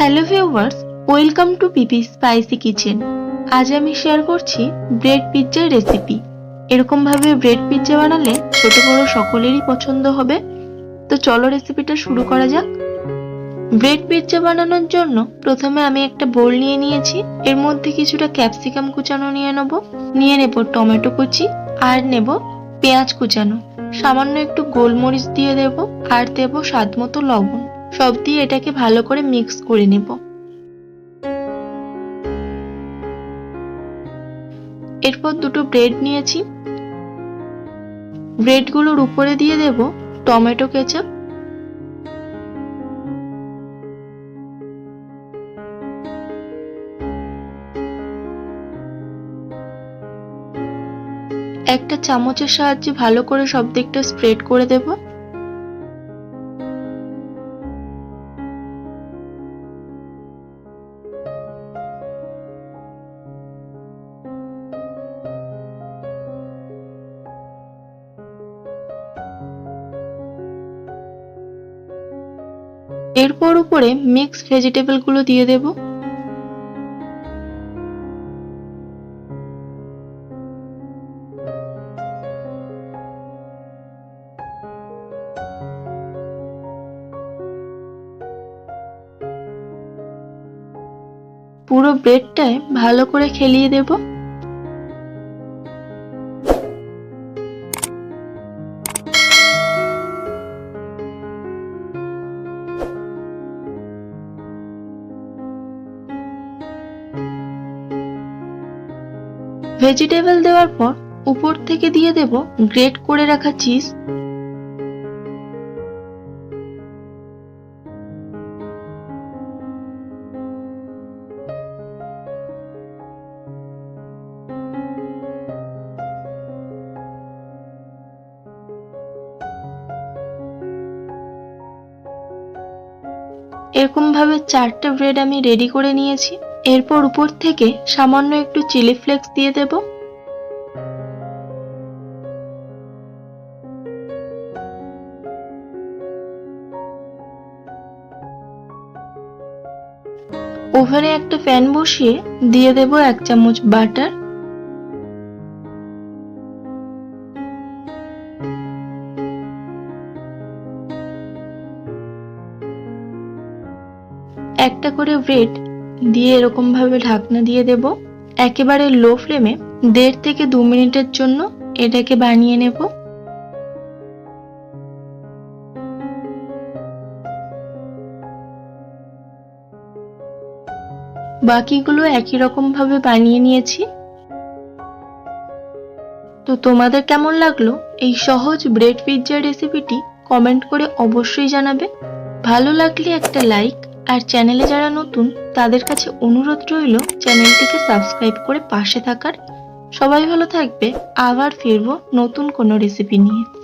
Hello viewers, welcome to PP spicy kitchen. আজ আমি share করছি ব্রেড পিৎজার রেসিপি। এরকম ভাবে ব্রেড পিৎজা বানালে ছোট বড় সকলেরই পছন্দ হবে। তো চলো রেসিপিটা শুরু করা যাক। ব্রেড পিৎজা বানানোর জন্য প্রথমে আমি একটা বোল নিয়ে নিয়েছি। এর মধ্যে কিছুটা ক্যাপসিকাম কুচানো নিয়ে নেব। নিয়ে নেব টমেটো কুচি আর নেব পেঁয়াজ কুচানো। সামান্য একটু গোলমরিচ দিয়ে দেব আর দেব স্বাদ মতো লবণ। সব দিয়ে এটাকে ভালো করে মিক্স করে নেব। এরপর দুটো ব্রেড নিয়েছি। ব্রেডগুলোর উপরে দিয়ে দেব টমেটো কেচাপ। একটা চামচের সাহায্যে ভালো করে সব দিকটা স্প্রেড করে দেব। এরপর উপরে মিক্স ভেজিটেবলগুলো দিয়ে দেব। পুরো ব্রেডটায় ভালো করে খেলিয়ে দেব। ভেজিটেবল দেওয়ার পর উপর থেকে দিয়ে দেব গ্রেট করে রাখা চিজ। এরকম ভাবে চারটে ব্রেড আমি রেডি করে নিয়েছি। এরপর উপর থেকে সামান্য একটু চিলি ফ্লেক্স দিয়ে দেব। ওভেনে একটা ফ্যান বসিয়ে দিয়ে দেব এক চামচ বাটার। একটা করে ব্রেড দিয়ে এরকম ভাবে ঢাকনা দিয়ে দেব। একেবারে লো ফ্লেমে দেড় থেকে দু মিনিটের জন্য এটাকে বানিয়ে নেব। বাকিগুলো একই রকম ভাবে বানিয়ে নিয়েছি। তো তোমাদের কেমন লাগল এই সহজ ব্রেড পিৎজার রেসিপিটি কমেন্ট করে অবশ্যই জানাবে। ভালো লাগলে একটা লাইক আর চ্যানেলে যারা নতুন, তাদের কাছে অনুরোধ রইল চ্যানেলটিকে সাবস্ক্রাইব করে পাশে থাকার। সবাই ভালো থাকবে, আবার ফিরবো নতুন কোনো রেসিপি নিয়ে।